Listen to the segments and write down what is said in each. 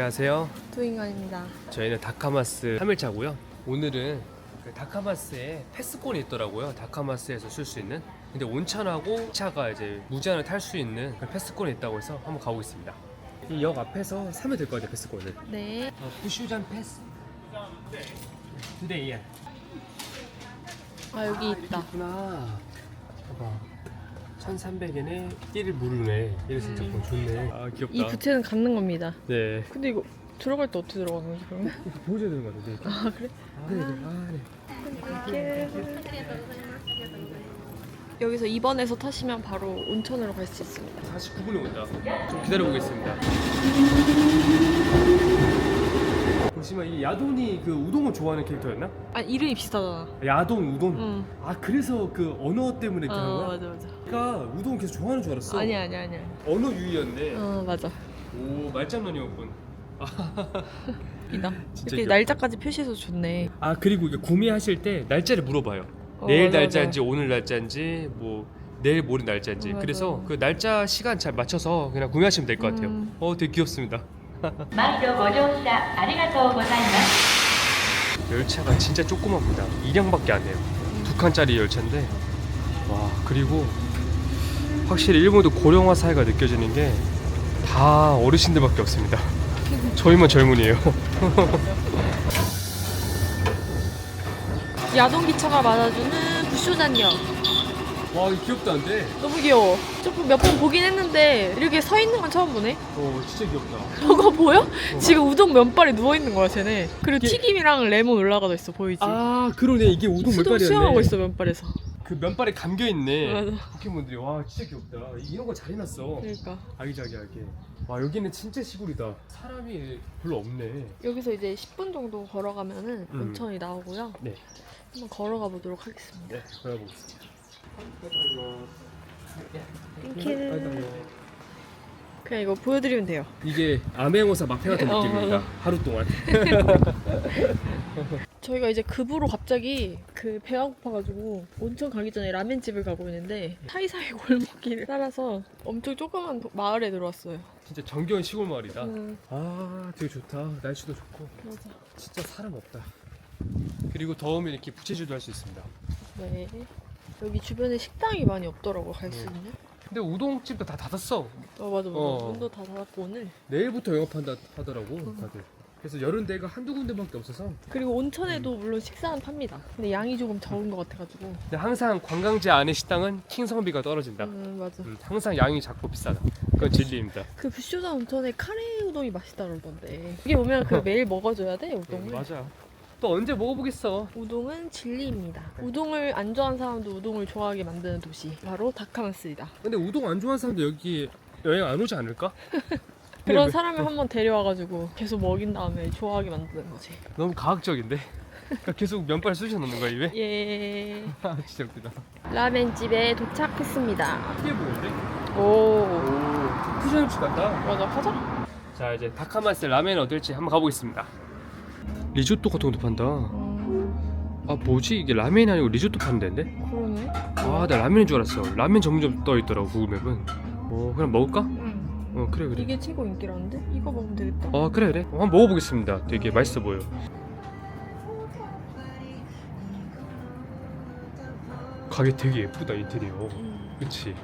안녕하세요. 두인관입니다. 저희는 다카마스 3일차고요. 오늘은 그 다카마스에 패스권이 있더라고요. 다카마스에서 쓸 수 있는. 근데 온천하고 차가 이제 무제한을 탈 수 있는 그 패스권이 있다고 해서 한번 가보겠습니다. 이 역 앞에서 사면 될것 같아요, 패스권을. 네. 어, 부슈잔 패스. 예. 아 여기 있다. 있구나. 봐봐. 1,300엔에 1일 무료네. 1일 진짜 음. 좋네. 아 귀엽다. 이 부채는 갖는 겁니다. 네. 근데 이거 들어갈 때 어떻게 들어가는 거지 그러면? 이렇게 보여줘야 되는 거 같은데. 아 그래? 아, 네, 네. 아, 네. 여기서 2번에서 타시면 바로 온천으로 갈 수 있습니다. 49분에 온다. 좀 기다려보겠습니다. 보시면 이 야돈이 그 우동을 좋아하는 캐릭터였나? 아 이름이 비슷하잖아. 야돈 우동. 응. 아 그래서 그 언어 때문에 한어 거야? 맞아 맞아. 그러니까 우동 계속 좋아하는 줄 알았어. 아니야 아니야 아니야. 언어 유희였네. 어 맞아. 오 말장난이었군. 이다. 진짜 이렇게 귀엽다. 날짜까지 표시해서 좋네. 아 그리고 이게 구매하실 때 날짜를 물어봐요. 어, 내일 맞아, 날짜인지 오늘 날짜인지 뭐 내일 모레 날짜인지. 맞아. 그래서 그 날짜 시간 잘 맞춰서 그냥 구매하시면 될 것 같아요. 음. 어 되게 귀엽습니다. 毎度ご乗車ありがとうございます 열차가 진짜 조그맣니다. 2량밖에 안 해요. 두 칸짜리 열차인데 와 그리고 확실히 일본도 고령화 사회가 느껴지는 게 다 어르신들밖에 없습니다. 저희만 젊은이에요. 야동 기차가 맞아주는 부쇼잔역. 와 귀엽다 안 돼. 너무 귀여워. 조금 몇 번 보긴 했는데 이렇게 서 있는 건 처음 보네. 어 진짜 귀엽다. 저거 보여? 지금 우동 면발에 누워 있는 거야, 쟤네. 그리고 이게- 튀김이랑 레몬 올라가져 있어, 보이지? 아 그러네 이게 우동 수동. 수영하고 있어 면발에서. 그 면발에 감겨 있네. 맞아. 포켓몬들이 와 진짜 귀엽다. 이런 거 잘 해놨어. 그러니까 아기자기하게. 와 여기는 진짜 시골이다. 사람이 별로 없네. 여기서 이제 10분 정도 걸어가면은 음. 온천이 나오고요. 네. 한번 걸어가 보도록 하겠습니다. 네 걸어보겠습니다. 땡큐. 그냥 이거 보여드리면 돼요. 이게 암행어사 마페 같은 어, 느낌입니다. 맞아. 하루 동안. 저희가 이제 급으로 갑자기 그 배가 고파가지고 온천 가기 전에 라멘집을 가고 있는데 사이사이 골목길을 따라서 엄청 조그만 도- 마을에 들어왔어요. 진짜 정겨운 시골 마을이다. 음, 아 되게 좋다. 날씨도 좋고 맞아. 진짜 사람 없다. 그리고 더우면 이렇게 부채질도 할 수 있습니다. 네. 여기 주변에 식당이 많이 없더라고 갈 수 음. 있는. 근데 우동집도 다 닫았어. 어 맞아 맞아. 어. 문도 다 닫았고 오늘. 내일부터 영업한다 하더라고 음. 다들. 그래서 여름 데가 한두 군데밖에 없어서 그리고 온천에도 물론 식사는 팝니다. 근데 양이 조금 적은 것 같아가지고. 근데 항상 관광지 안에 식당은 킹성비가 떨어진다. 음 맞아. 음, 항상 양이 작고 비싸다. 그건 진리입니다. 그 부쇼자 온천에 카레 우동이 맛있다 그러던데. 이게 보면 그 매일 먹어줘야 돼 우동을. 음, 맞아. 또 언제 먹어보겠어. 우동은 진리입니다. 우동을 안 좋아하는 사람도 우동을 좋아하게 만드는 도시 바로 다카마스이다. 근데 우동 안 좋아하는 사람도 여기 여행 안 오지 않을까? 그런 왜- 사람을 한번 데려와가지고 계속 먹인 다음에 좋아하게 만드는 거지. 너무 과학적인데? 그러니까 계속 면발 쑤셔 넣는 거야 입에? 예. 아 진짜 웃기다. 라멘집에 도착했습니다. 크게 보이는데? 오. 오 푸션 음식 같다. 맞아 가자. 자 이제 다카마스 라멘 어떨지 한번 가보겠습니다. 리조또 같은 것도 판다. 음, 아 뭐지 이게 라멘이 아니고 리조또 파는 데인데? 그러네. 아 나 라멘인 줄 알았어. 라멘 전문점 떠 있더라고 구글맵은. 뭐 그냥 먹을까? 응. 어 그래 그래. 이게 최고 인기라는데? 이거 먹으면 되겠다. 어 그래 그래. 어, 한번 먹어보겠습니다. 되게 맛있어 보여. 가게 되게 예쁘다 인테리어. 음. 그치?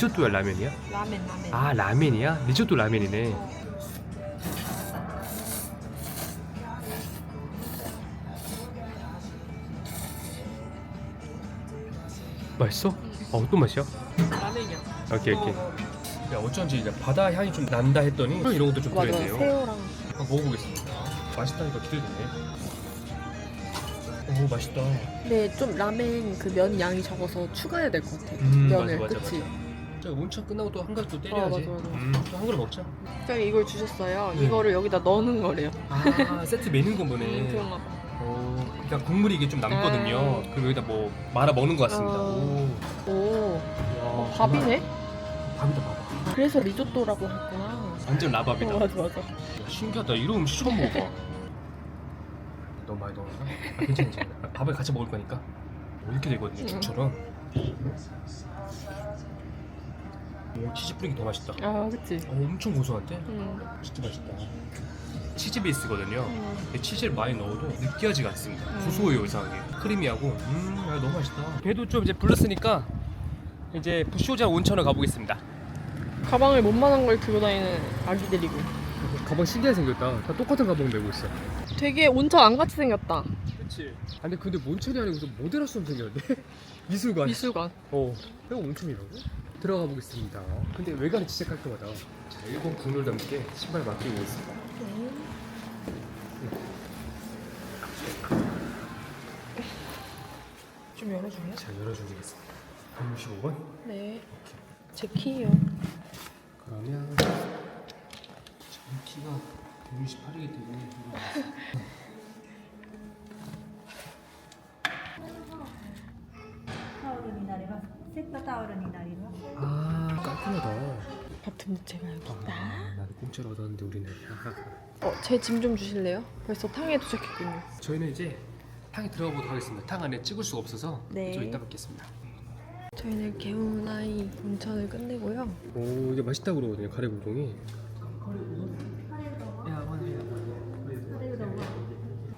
리조또야 라면이야? 라멘 라멘. 아 라면이야? 리조또 라면이네. 맛있어? 아 어떤 맛이야? 라멘이야. 오케이 오케이. 야 어쩐지 이제 바다 향이 좀 난다 했더니 이런 것도 좀 맞아 맞아. 들어있네요. 새우랑. 한번 먹어보겠습니다. 맛있다니까 기대되네. 오 맛있다. 근데 좀 라멘 그 면 양이 적어서 추가해야 될 것 같아. 음, 면을 맞아, 맞아, 그치? 저 온천 끝나고 또한 가지 또 때려야지. 어, 맞아, 맞아. 음, 또한 그릇 먹자. 갑자기 이걸 주셨어요. 네. 이거를 여기다 넣는 거래요. 아 세트 메뉴인 거 음, 보네. 그런가 봐. 오, 그러니까 국물이 이게 좀 남거든요. 아. 그럼 여기다 뭐 말아 먹는 것 같습니다. 어. 오, 오, 야, 어, 정말 밥이네? 밥이다 봐봐. 그래서 리조또라고 했구나. 완전 라밥이다. 어, 맞아 맞아. 야, 신기하다. 이런 음식 처음 먹어봐. 너무 많이 넣었나? 아, 괜찮아, 괜찮아. 밥을 같이 먹을 거니까. 이렇게 되거든요. 죽처럼. 오 치즈 뿌리기 더 맛있다. 아 그치 어, 엄청 고소한데? 음. 진짜 맛있다. 치즈 베이스거든요. 음. 근데 치즈를 많이 넣어도 느끼하지가 않습니다. 음. 고소해요 이상하게. 크리미하고 음 야, 너무 맛있다. 배도 좀 이제 불렀으니까 이제 부쇼자 온천을 가보겠습니다. 가방을 못만한 걸 들고 다니는 아기들이고 가방 신기하게 생겼다. 다 똑같은 가방 메고 있어. 되게 온천 안 같이 생겼다 그렇지. 아니 근데 온천이 아니고 무슨 모델하우스처럼 생겼는데? 미술관. 미술관 어. 이거 온천이라고? 들어가 보겠습니다. 근데 외관이 진짜 깔끔하다. 자, 일본 국룰과 함께 신발 맡기고 있습니다. 좀 열어주세요 자, 열어주겠습니다. 165번. 네 제 키요 그러면 전 키가 168이기 때문에 떠오르니 나리노. 아 깔끔하다. 밥틈 제가 여기 있다. 아, 나는 공짜로 얻었는데 우리는. 어, 제 짐 좀 주실래요? 벌써 탕에 도착했군요. 저희는 이제 탕에 들어가 보도록 하겠습니다. 탕 안에 찍을 수가 없어서 네. 좀 이따 뵙겠습니다. 저희는 개운하이 온천을 끝내고요. 오 이게 맛있다 고 그러거든요 가래불고기. 뭐, 뭐, 뭐,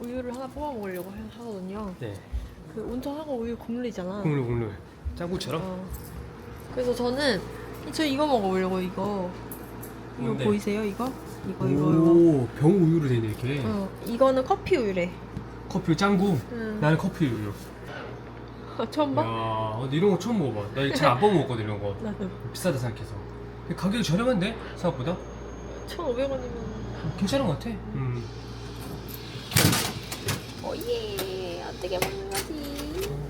우유를 하나 뽑아 먹으려고 하거든요. 네. 그 온천하고 우유 국물이잖아. 국물 국물. 짱구처럼. 어. 그래서 저는 저 이거 먹어보려고 이거 이거 뭔데? 보이세요 이거? 이거 이거 이거 오, 병 우유로 되네 이렇게. 어, 이거는 커피 우유래 커피 짱구. 응. 나는 커피 우유. 아, 처음 봐? 야, 근데 이런 거 처음 먹어봐. 나 잘안 먹어먹거든 이런 거. 나도 비싸다 생각해서. 근데 가격이 저렴한데 생각보다 1,500원이면 괜찮은 것 같아. 음. 오예 어떻게 먹는 거지?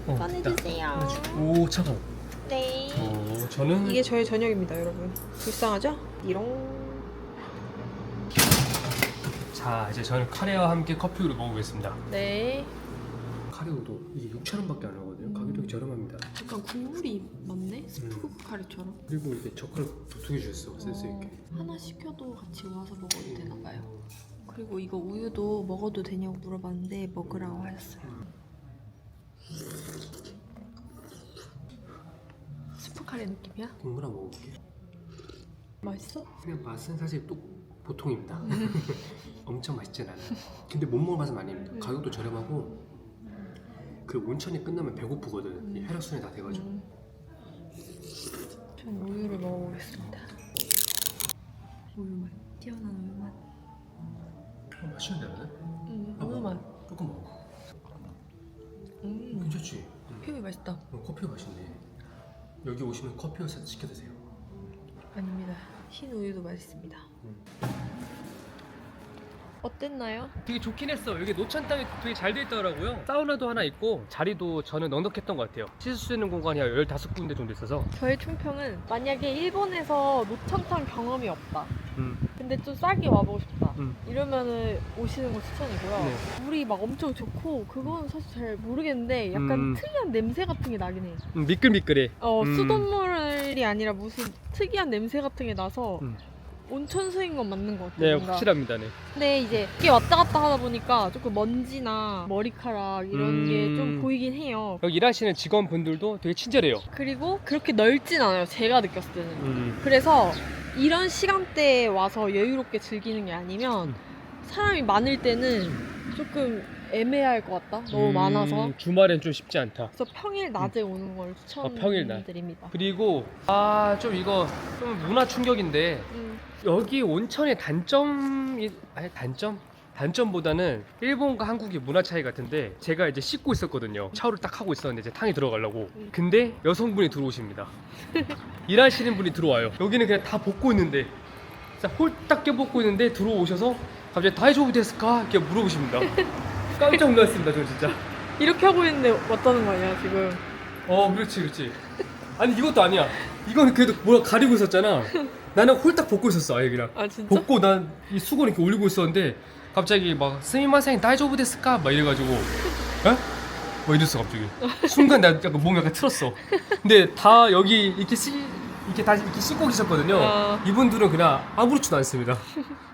어, 꺼내주세요 오 차가워. 네 어, 저는 이게 저의 저녁입니다 여러분 불쌍하죠? 이런 자 이제 저는 카레와 함께 커피를 먹어보겠습니다. 네 카레 우도 이게 6천 원밖에 안 하거든요. 가격이 되게 저렴합니다. 약간 국물이 많네? 스프 카레처럼 그리고 이게 젓가락 두 개 주셨어 센스 있게. 하나 시켜도 같이 와서 먹어도 되나 봐요. 그리고 이거 우유도 먹어도 되냐고 물어봤는데 먹으라고 하셨어요. 스프 카레 느낌이야? 국물 한번 먹어볼게. 맛있어? 그냥 맛은 사실 또 보통입니다. 엄청 맛있진 않아요. 근데 못 먹을 맛은 아닙니다. 음. 가격도 저렴하고 그 온천이 끝나면 배고프거든. 이 혈액순환이 다 돼가지고. 음. 전 우유를 먹어보겠습니다. 우유 맛, 뛰어난 우유 맛. 어, 맛있는데 나는? 음, 아, 우유 맛. 조금 먹어. 음, 괜찮지? 응. 피우이 맛있다. 어, 커피가 맛있네. 여기 오시면 커피を시켜 드세요. 아닙니다. 흰 우유도 맛있습니다. 음. 어땠나요? 되게 좋긴 했어. 여기 노천 땅이 되게 잘 돼 있더라고요. 사우나도 하나 있고 자리도 저는 넉넉했던 것 같아요. 씻을 수 있는 공간이 한 15군데 정도 있어서. 저의 총평은 만약에 일본에서 노천탕 경험이 없다. 음. 근데 좀 싸게 와보고 싶다. 음. 이러면은 오시는 거 추천이고요. 네. 물이 막 엄청 좋고 그건 사실 잘 모르겠는데 약간 음. 특이한 냄새 같은 게 나긴 해. 음, 미끌미끌해. 어 음. 수돗물이 아니라 무슨 특이한 냄새 같은 게 나서 음. 온천수인 건 맞는 것 같아요. 네, 뭔가. 확실합니다. 네. 근데 이제 이게 왔다 갔다 하다 보니까 조금 먼지나 머리카락 이런 음. 게 좀 보이긴 해요. 여기 일하시는 직원분들도 되게 친절해요. 그리고 그렇게 넓진 않아요. 제가 느꼈을 때는. 음. 그래서 이런 시간대에 와서 여유롭게 즐기는 게 아니면 음. 사람이 많을 때는 조금 애매할 것 같다. 너무 음, 많아서. 주말엔 좀 쉽지 않다. 그래서 평일 낮에 오는 걸 어, 평일 낮. 추천드립니다. 그리고 아 좀 이거 좀 문화 충격인데 음, 여기 온천의 단점이 아니 단점? 단점보다는 일본과 한국의 문화 차이 같은데 제가 이제 씻고 있었거든요. 샤워를 딱 하고 있었는데 이제 탕에 들어가려고. 음. 근데 여성분이 들어오십니다. 일하시는 분이 들어와요. 여기는 그냥 다 벗고 있는데 홀딱 껴벗고 있는데 들어오셔서 갑자기 다이조부 데스까? 이렇게 물어보십니다. 깜짝 놀랐습니다, 저 진짜. 이렇게 하고 있는데 왔다는 거 아니야 지금? 어, 그렇지, 그렇지. 아니 이것도 아니야. 이거는 그래도 뭐라 가리고 있었잖아. 나는 홀딱 벗고 있었어, 아예 그냥. 아 진짜? 벗고 난 이 수건 이렇게 올리고 있었는데 갑자기 막 스미마생 다이조부 데스까? 막 이래가지고 에? 뭐 이랬어 갑자기 순간 나 약간 몸이 약간 틀었어 근데 다 여기 이렇게 씻 이렇게 다 이렇게 씻고 계셨거든요 어. 이분들은 그냥 아무렇지도 않습니다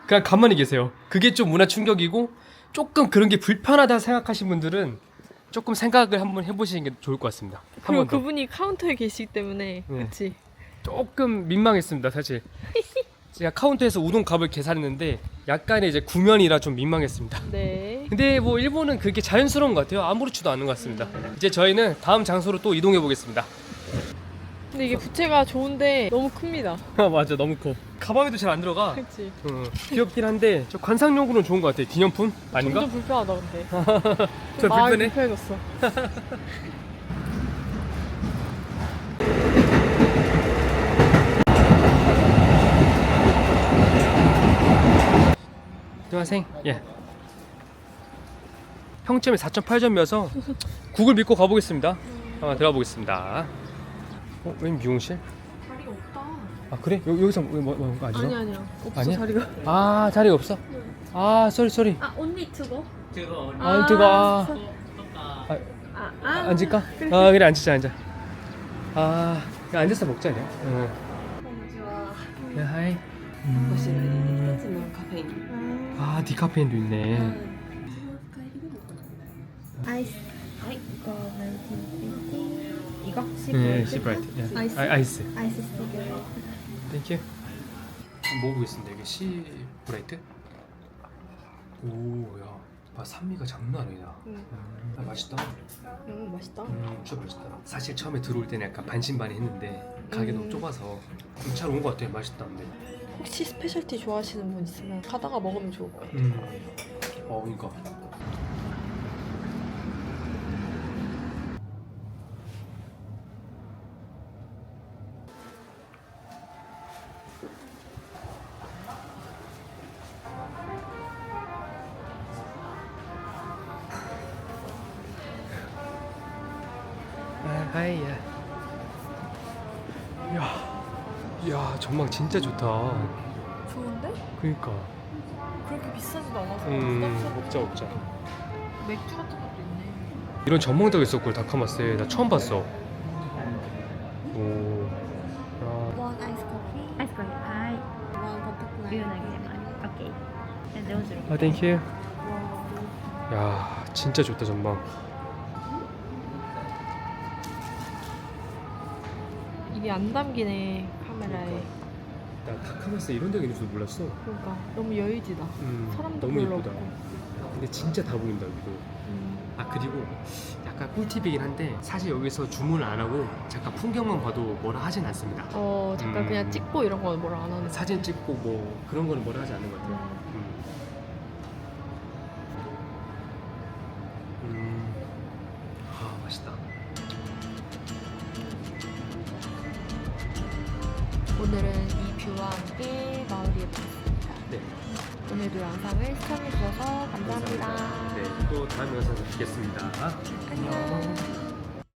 그냥 가만히 계세요 그게 좀 문화 충격이고 조금 그런 게 불편하다 생각하신 분들은 조금 생각을 한번 해보시는 게 좋을 것 같습니다. 한 그리고 번 더. 그분이 카운터에 계시기 때문에 네. 그치 조금 민망했습니다, 사실. 제가 카운터에서 우동 값을 계산했는데 약간의 이제 구면이라 좀 민망했습니다. 네 근데 뭐 일본은 그게 자연스러운 것 같아요. 아무렇지도 않은 것 같습니다. 이제 저희는 다음 장소로 또 이동해 보겠습니다. 근데 이게 부채가 좋은데 너무 큽니다 아 맞아, 너무 커. 가방에도 잘 안 들어가. 그치 어, 귀엽긴 한데 저 관상용으로는 좋은 것 같아. 기념품 아닌가? 점점 불편하다 근데 저좀 마음이 불편해? 불편해졌어 수강생 예 평점이 4.8점이어서 구글 믿고 가보겠습니다 한번 들어가 보겠습니다 어? 웬 미용실? 자리 없다. 아 그래? 여, 여기서 뭐, 뭐, 뭐 아니야? 아니 아니야. 없어 아니야? 자리가. 아 자리 없어? 네. 아 쏘리 쏘리 아 언니 투고. 제가 아, 아, 아 뜨거 아, 아, 아, 아, 앉을까? 아 그래 앉자 앉아 아 앉아서 먹자 그냥 응. 네, 하이 こちらに一つのカフェに。 아 디카페인도 있네. アイス。はい。こうナイティイコシ 네, 시브라이트. 예. 아이스. 아, 아이스. アイススティック。 땡큐. 먹어보겠습니다. 이게 시 브라이트. 오, 야, 아, 산미가 장난 아니다. 응. 아, 맛있다. 음 맛있다 음, 진짜 맛있다. 사실 처음에 들어올 때는 약간 반신반의했는데 가게 음. 너무 좁아서 좀 잘 온 것 같아요. 맛있다. 근데. 혹시 스페셜티 좋아하시는 분 있으면 가다가 먹으면 좋을 것 같아요 음. 어, 그러니까. 아, 하이야. 야, 야 전망 진짜 좋다. 좋은데? 그니까. 그렇게 비싸지도 않아서 음 없자 없자. 맥주 같은 것도 있네. 이런 전망대가 있었고 다카마스에 나 처음 봤어. 오. 야. One ice coffee, Ice coffee. Hi. one butterfly. Okay. And those are. 아 땡큐. 야 진짜 좋다 전망. 이안 담기네. 카메라에 나 다카마스 이런 데가 있는 줄 몰랐어. 그러니까 너무 여유지다 음, 사람도 너무 별로 예쁘다. 없고 근데 진짜 다 보인다 여기도. 음. 아 그리고 약간 꿀팁이긴 한데 사실 여기서 주문을 안 하고 잠깐 풍경만 봐도 뭐라 하진 않습니다. 어 잠깐 음. 그냥 찍고 이런 건 뭐라 안 하는 사진 찍고 뭐 그런 거는 뭐라 하지 않는 것 같아요. 음. 음. 예뻤습니다 네. 오늘도 영상을 시청해주셔서 감사합니다 네, 또 다음 영상에서 뵙겠습니다. 안녕